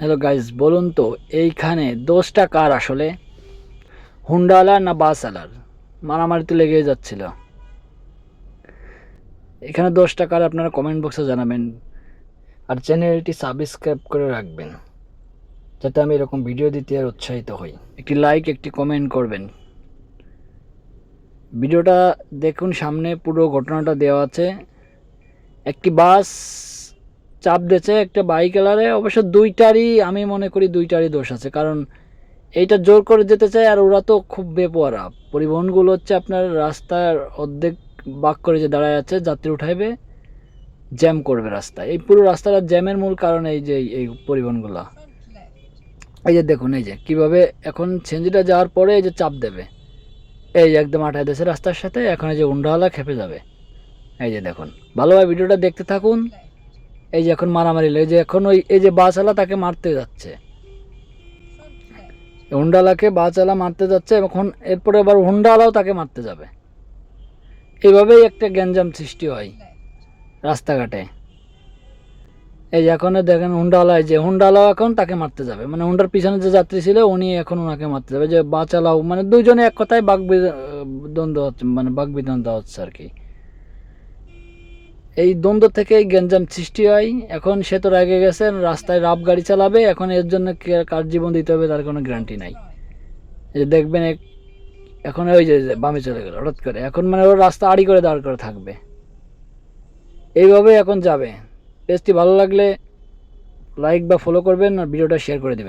Hello guys বলুন তো, এইখানে দোষটা কার আসলে? হুন্ডাওয়ালার না বাসওয়ালার? মারামারি তো লেগে যাচ্ছিল। এখানে দোষটা কার আপনারা কমেন্ট বক্সে জানাবেন। আর চ্যানেলটি সাবস্ক্রাইব করে রাখবেন, যাতে আমি এরকম ভিডিও দিতে আর উৎসাহিত হই। একটি লাইক একটি কমেন্ট করবেন। ভিডিওটা দেখুন, সামনে পুরো ঘটনাটা দেওয়া আছে। একটি বাস চাপ দিয়েছে একটা বাইক এলারে অবশ্য দুইটারই, আমি মনে করি দুইটারই দোষ আছে। কারণ এইটা জোর করে যেতে চায় আর ওরা তো খুব বেপোয়ারা পরিবহনগুলো হচ্ছে আপনার রাস্তার অর্ধেক বাক করে যে দাঁড়ায় আছে, যাত্রী উঠাইবে, জ্যাম করবে রাস্তা এই পুরো রাস্তাটা জ্যামের মূল কারণ এই যে, এই পরিবহনগুলো। এই যে দেখুন, এই যে কীভাবে এখন ছেঞ্জিটা যাওয়ার পরে এই যে চাপ দেবে। এই একদম আঠায় দেশে রাস্তার সাথে, এখন এই যে উন্ডাওয়ালা খেপে যাবে। এই যে দেখুন ভালোভাবে ভিডিওটা দেখতে থাকুন। এই যে এখন মারামারি লেগে যে এখন ওই এই যে বাসওয়ালা তাকে মারতে যাচ্ছে। হুন্ডালাকে বাসওয়ালা মারতে যাচ্ছে, এখন এরপরে আবার হুন্ডাওয়ালাও তাকে মারতে যাবে। এইভাবেই একটা গ্যাঞ্জাম সৃষ্টি হয় রাস্তাঘাটে। এই যে এখন দেখেন হুন্ডাওয়ালা এই যে হুন্ডাওয়ালাও এখন তাকে মারতে যাবে। মানে হুন্ডার পিছনে যে যাত্রী ছিল, উনি এখন ওনাকে মারতে যাবে। যে বাচালাও মানে দুজনে এক কথায় বাক দ্বন্দ্ব হচ্ছে মানে বাক বিদ্বন্দ্ব হচ্ছে আর কি। এই দ্বন্দ্ব থেকে গ্যাঞ্জাম সৃষ্টি হয়। এখন সে তো রেগে গেছে, রাস্তায় রাব গাড়ি চালাবে, এখন এর জন্য কার জীবন দিতে হবে তার কোনো গ্যারান্টি নাই। যে দেখবেন এখন ওই যে বামে চলে গেল, হঠাৎ করে। এখন মানে ওর রাস্তা আড়ি করে দাঁড় করে থাকবে। এইভাবে এখন যাবে। পেজটি ভালো লাগলে লাইক বা ফলো করবেন আর ভিডিওটা শেয়ার করে দেবেন।